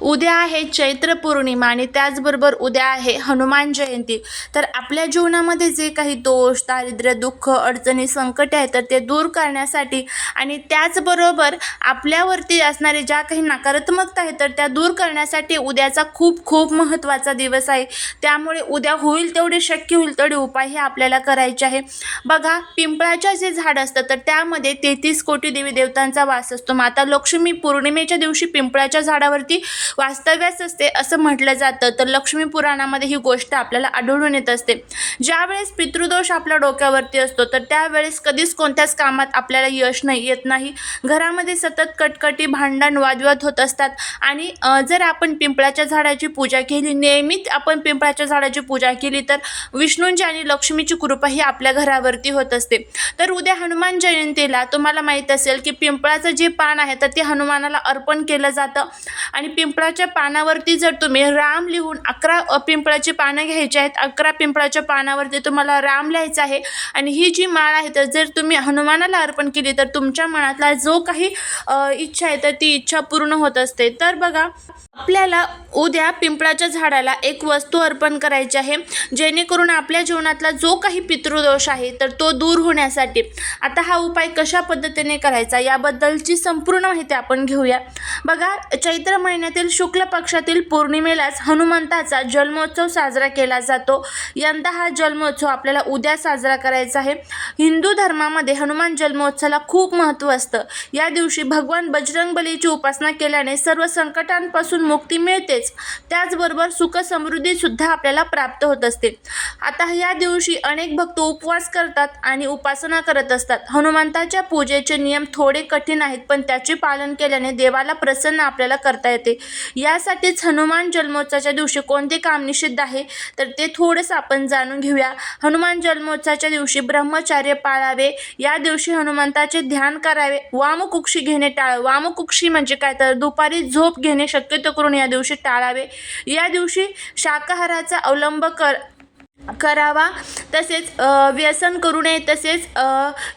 उद्या आहे चैत्र पौर्णिमा आणि त्याचबरोबर उद्या आहे हनुमान जयंती. तर आपल्या जीवनामध्ये जे काही दोष दारिद्र्य दुःख अडचणी संकटे आहेत तर ते दूर करण्यासाठी आणि त्याचबरोबर आपल्यावरती असणारे ज्या काही नकारात्मकता आहेत तर त्या दूर करण्यासाठी उद्याचा खूप खूप महत्त्वाचा दिवस आहे. त्यामुळे उद्या होईल तेवढे शक्य होईल तेवढे उपाय हे आपल्याला करायचे आहे. बघा पिंपळाच्या जे झाड असतं तर त्यामध्ये तेहतीस कोटी देवी देवतांचा वास असतो. माता लक्ष्मी पौर्णिमेच्या दिवशी पिंपळाच्या झाडावरती वास्तव्यास असते असं म्हटलं जातं. तर लक्ष्मी पुराणामध्ये ही गोष्ट आपल्याला आढळून येत असते. ज्यावेळेस पितृदोष आपल्या डोक्यावरती असतो तर त्यावेळेस कधीच कोणत्याच कामात आपल्याला यश नाही येत नाही. घरामध्ये सतत कटकटी भांडण वादविवाद होत असतात. आणि जर आपण पिंपळाच्या झाडाची पूजा केली नियमित आपण पिंपळाच्या झाडाची पूजा केली तर विष्णूंची आणि लक्ष्मीची कृपा ही आपल्या घरावरती होत असते. तर उद्या हनुमान जयंतीला तुम्हाला माहीत असेल की पिंपळाचं जे पान आहे तर ते हनुमानाला अर्पण केलं जातं. आणि पिंपळाच्या पानावरती जर तुम्ही राम लिहून अकरा पिंपळाची पानं घ्यायची आहेत अकरा पिंपळाच्या पानावरती तुम्हाला राम लिहायचं आहे आणि ही जी माळ आहे तर जर तुम्ही हनुमानाला अर्पण केली तर तुमच्या मनातला जो काही इच्छा आहे तर ती इच्छा पूर्ण होत असते. तर बघा आपल्याला उद्या पिंपळाच्या झाडाला एक वस्तू अर्पण करायची आहे जेणेकरून आपल्या जीवनातला जो काही पितृदोष आहे तर तो दूर होण्यासाठी आता हा उपाय कशा पद्धतीने करायचा याबद्दलची संपूर्ण माहिती आपण घेऊया. बघा चैत्र महिन्यातील शुक्ल पक्षातील पौर्णिमेलाच हनुमंताचा जन्मोत्सव साजरा केला जातो. यंदा हा जन्मोत्सव आपल्याला उद्या साजरा करायचा आहे. हिंदू धर्मामध्ये हनुमान जन्मोत्सवाला खूप महत्त्व असतं. या दिवशी भगवान बजरंगबलीची उपासना केल्याने सर्व संकटांपासून मुक्ती मिळतेच. त्याचबरोबर सुख आपल्याला प्राप्त होत असते. आता या दिवशी अनेक भक्त उपवास करतात आणि उपासना करत असतात. हनुमंताच्या पूजेचे नियम थोडे कठीण आहेत पण त्याचे पालन केल्याने देवाला प्रसन्न आपल्याला करता येते. यासाठीच हनुमान जन्मोत्सवाच्या दिवशी कोणते काम निषिद्ध आहे? तर ते थोडंसं आपण जाणून घेऊया. हनुमान जन्मोत्सवाच्या दिवशी ब्रह्मचार्य पाळावे. या दिवशी हनुमंताचे ध्यान करावे. वामकुक्षी घेणे टाळ वामकुक्षी म्हणजे काय? तर दुपारी झोप घेणे शक्यतो करून या दिवशी टाळावे. या दिवशी शाकाहाराचा अवलंब कर करावा. तसेच व्यसन करू नये. तसेच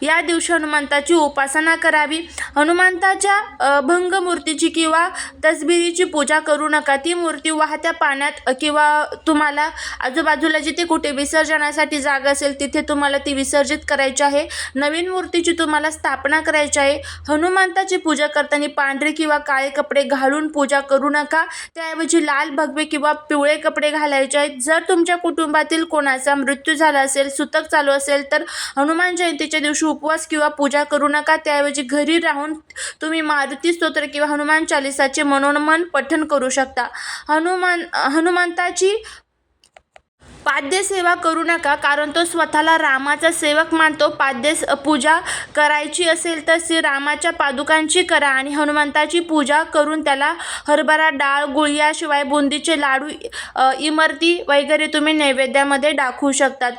या दिवशी हनुमंताची उपासना करावी. हनुमंताच्या भंग मूर्तीची किंवा तसबिरीची पूजा करू नका. ती मूर्ती वाहत्या पाण्यात किंवा तुम्हाला आजूबाजूला जिथे कुठे विसर्जनासाठी जागा असेल तिथे तुम्हाला ती विसर्जित करायची आहे. नवीन मूर्तीची तुम्हाला स्थापना करायची आहे. हनुमंताची पूजा करताना पांढरे किंवा काळे कपडे घालून पूजा करू नका. त्याऐवजी लाल भगवे किंवा पिवळे कपडे घालायचे आहेत. जर तुमच्या कुटुंबातील कोणाचा मृत्यू झाला असेल सुतक चालू असेल तर हनुमान जयंतीच्या दिवशी उपवास किंवा पूजा करू नका. त्याऐवजी घरी राहून तुम्ही मारुती स्तोत्र किंवा हनुमान चालिसाचे मनोमन पठण करू शकता. हनुमान हनुमंताची पाद्यसेवा करू नका कारण तो स्वतःला रामाचा सेवक मानतो. पाद्य पूजा करायची असेल तर श्री रामाच्या पादुकांची करा आणि हनुमंताची पूजा करून त्याला हरभरा डाळ गुळ याशिवाय बुंदीचे लाडू इमरती वगैरे तुम्ही नैवेद्यामध्ये दाखवू शकतात.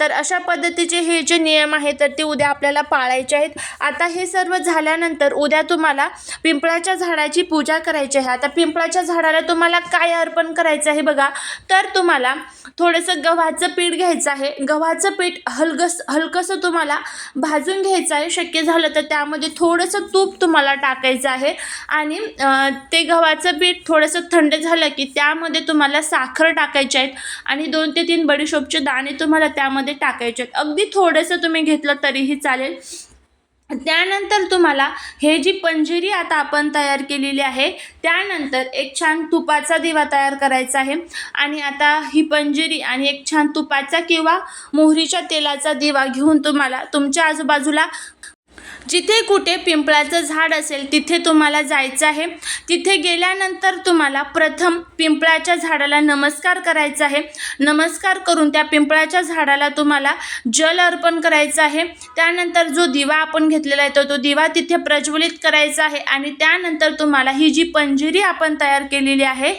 तर अशा पद्धतीचे हे जे नियम आहेत तर ते उद्या आपल्याला पाळायचे आहेत. आता हे सर्व झाल्यानंतर उद्या तुम्हाला पिंपळाच्या झाडाची पूजा करायची आहे. आता पिंपळाच्या झाडाला तुम्हाला काय अर्पण करायचं आहे बघा. तर तुम्हाला थोडंसं गव्हाचं पीठ घ्यायचं आहे. गव्हाचं पीठ हलगस हलकंसं तुम्हाला भाजून घ्यायचं आहे. शक्य झालं तर त्यामध्ये थोडंसं तूप तुम्हाला टाकायचं आहे. आणि ते गव्हाचं पीठ थोडंसं थंड झालं की त्यामध्ये तुम्हाला साखर टाकायची आहेत आणि दोन ते तीन बडीशोपचे दाणे तुम्हाला त्यामध्ये टाकायचे आहेत. अगदी थोडंसं तुम्ही घेतलं तरीही चालेल. त्यानंतर तुम्हाला हे जी पंजिरी आता आपण तयार केलेली आहे त्यानंतर एक छान तुपाचा दिवा तयार करायचा आहे. आणि आता ही पंजिरी आणि एक छान तुपाचा किंवा मोहरीच्या तेलाचा दिवा घेऊन तुम्हाला तुमच्या आजूबाजूला जिथे कुठे पिंपळाचं झाड असेल तिथे तुम्हाला जायचं आहे. तिथे गेल्यानंतर तुम्हाला प्रथम पिंपळाच्या झाडाला नमस्कार करायचा आहे. नमस्कार करून त्या पिंपळाच्या झाडाला तुम्हाला जल अर्पण करायचं आहे. त्यानंतर जो दिवा आपण घेतलेला आहे तो तो दिवा तिथे प्रज्वलित करायचा आहे आणि त्यानंतर तुम्हाला ही जी पंजिरी आपण तयार केलेली आहे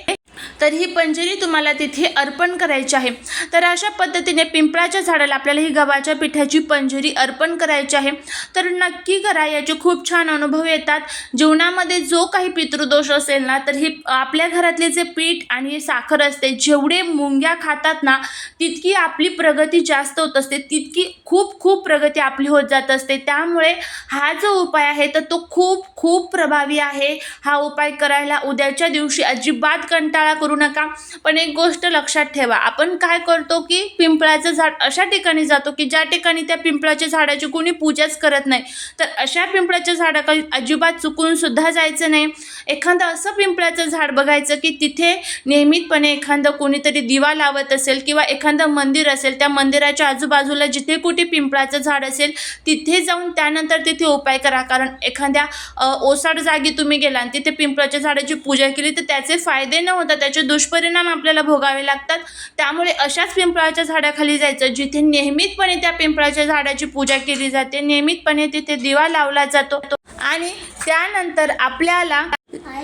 तर ही पंजिरी तुम्हाला तिथे अर्पण करायची आहे. तर अशा पद्धतीने पिंपळाच्या झाडाला आपल्याला ही गव्हाच्या पिठाची पंजिरी अर्पण करायची आहे. तर नक्की करा याचे खूप छान अनुभव येतात. जीवनामध्ये जो काही पितृदोष असेल ना तर ही आपल्या घरातले जे पीठ आणि साखर असते जेवढे मुंग्या खातात ना तितकी आपली प्रगती जास्त होत असते तितकी खूप खूप प्रगती आपली होत जात असते. त्यामुळे हा जो उपाय आहे तर तो खूप खूप प्रभावी आहे. हा उपाय करायला उद्याच्या दिवशी अजिबात कंटाळा करू नका. पण एक गोष्ट लक्षात ठेवा. आपण काय करतो की पिंपळाचं झाड अशा ठिकाणी जातो की ज्या ठिकाणी त्या पिंपळाच्या झाडाची कोणी पूजाच करत नाही. तर अशा पिंपळाच्या झाडाखाली अजिबात चुकून सुद्धा जायचं नाही. एखादं असं पिंपळाचं झाड बघायचं की तिथे नियमितपणे एखादं कोणीतरी दिवा लावत असेल किंवा एखादं मंदिर असेल त्या मंदिराच्या आजूबाजूला जिथे कुठे पिंपळाचं झाड असेल तिथे जाऊन त्यानंतर तिथे उपाय करा. कारण एखाद्या ओसाड जागी तुम्ही गेला आणि तिथे पिंपळाच्या झाडाची पूजा केली तर त्याचे फायदे न होता त्या त्याचे दुष्परिणाम आपल्याला भोगावे लागतात. त्यामुळे अशाच पिंपळाच्या झाडाखाली जायचं जिथे नियमितपणे त्या पिंपळाच्या झाडाची पूजा केली जाते. नियमितपणे तिथे दिवा लावला जातो. आणि त्यानंतर आपल्याला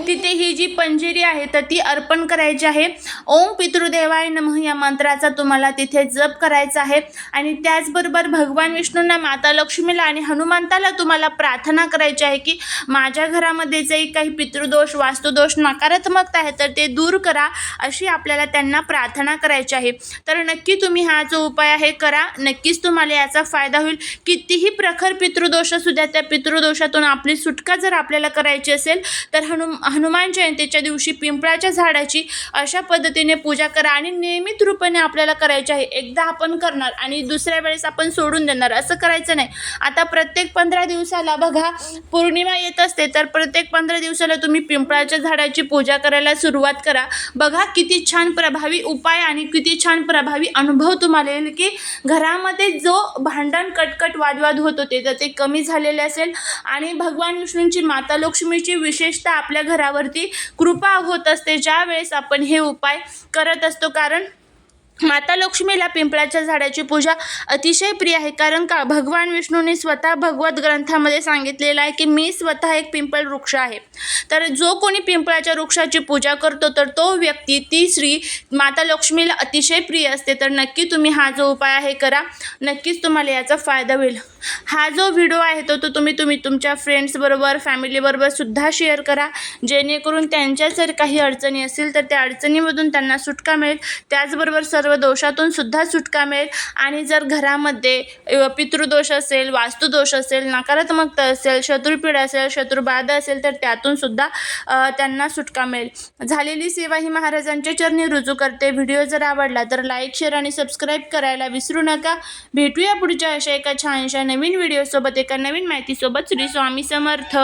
तिथे ही जी पंजेरी आहे तर ती अर्पण करायची आहे. ओम पितृदेवाय नमः या मंत्राचा तुम्हाला तिथे जप करायचा आहे. आणि त्याचबरोबर भगवान विष्णूंना माता लक्ष्मीला आणि हनुमंताला तुम्हाला प्रार्थना करायची आहे की माझ्या घरामध्ये जे काही पितृदोष वास्तुदोष नकारात्मकता आहे तर ते दूर करा अशी आपल्याला त्यांना प्रार्थना करायची आहे. तर नक्की तुम्ही हा जो उपाय आहे करा. नक्कीच तुम्हाला याचा फायदा होईल. कितीही प्रखर पितृदोष असू द्या त्या पितृदोषातून आपली सुटका जर आपल्याला करायची असेल तर हनुम हनुमान जयंतीच्या दिवशी पिंपळाच्या झाडाची अशा पद्धतीने पूजा करा आणि नियमित रूपाने आपल्याला करायची आहे. एकदा आपण करणार आणि दुसऱ्या वेळेस आपण सोडून देणार असं करायचं नाही. आता प्रत्येक पंधरा दिवसाला बघा पौर्णिमा येत असते तर प्रत्येक पंधरा दिवसाला तुम्ही पिंपळाच्या झाडाची पूजा करायला सुरुवात करा. बघा किती छान प्रभावी उपाय आणि किती छान प्रभावी अनुभव तुम्हाला येईल की घरामध्ये जो भांडण कटकट वादवाद होत होते तर ते कमी झालेले असेल. आणि भगवान विष्णूंची माता लक्ष्मीची विशेषता आपल्या घरावरती कृपा होत असते ज्या वेळेस आपण हे उपाय करत असतो. कारण माता लक्ष्मीला पिंपळाच्या झाडाची पूजा अतिशय प्रिय आहे कारण का भगवान विष्णूने स्वतः भगवत ग्रंथामध्ये सांगितलेलं आहे की मी स्वतः एक पिंपळ वृक्ष आहे. तर जो कोणी पिंपळाच्या वृक्षाची पूजा करतो तर तो व्यक्ती ती स्त्री माता लक्ष्मीला अतिशय प्रिय असते. तर नक्की तुम्ही हा जो उपाय आहे करा. नक्कीच तुम्हाला याचा फायदा होईल. हा जो व्हिडिओ आहे तो तो तुम्ही तुम्ही तुमच्या फ्रेंड्सबरोबर फॅमिलीबरोबर सुद्धा शेअर करा. जेणेकरून त्यांच्या जर काही अडचणी असतील तर त्या अडचणीमधून त्यांना सुटका मिळेल. त्याचबरोबर सर्व दोषातून सुद्धा सुटका मिळेल. आणि जर घरामध्ये पितृदोष असेल वास्तुदोष असेल नकारात्मकता असेल शत्रुपीड असेल शत्रुबाधा असेल तर त्यातून सुद्धा त्यांना सुटका मिळेल. झालेली सेवा ही महाराजांच्या चरणी रुजू करते. व्हिडिओ जर आवडला तर लाईक शेअर आणि सबस्क्राईब करायला विसरू नका. भेटूया पुढच्या अशा एका छानशा नवीन व्हिडिओसोबत एका नवीन माहितीसोबत. श्री स्वामी समर्थ.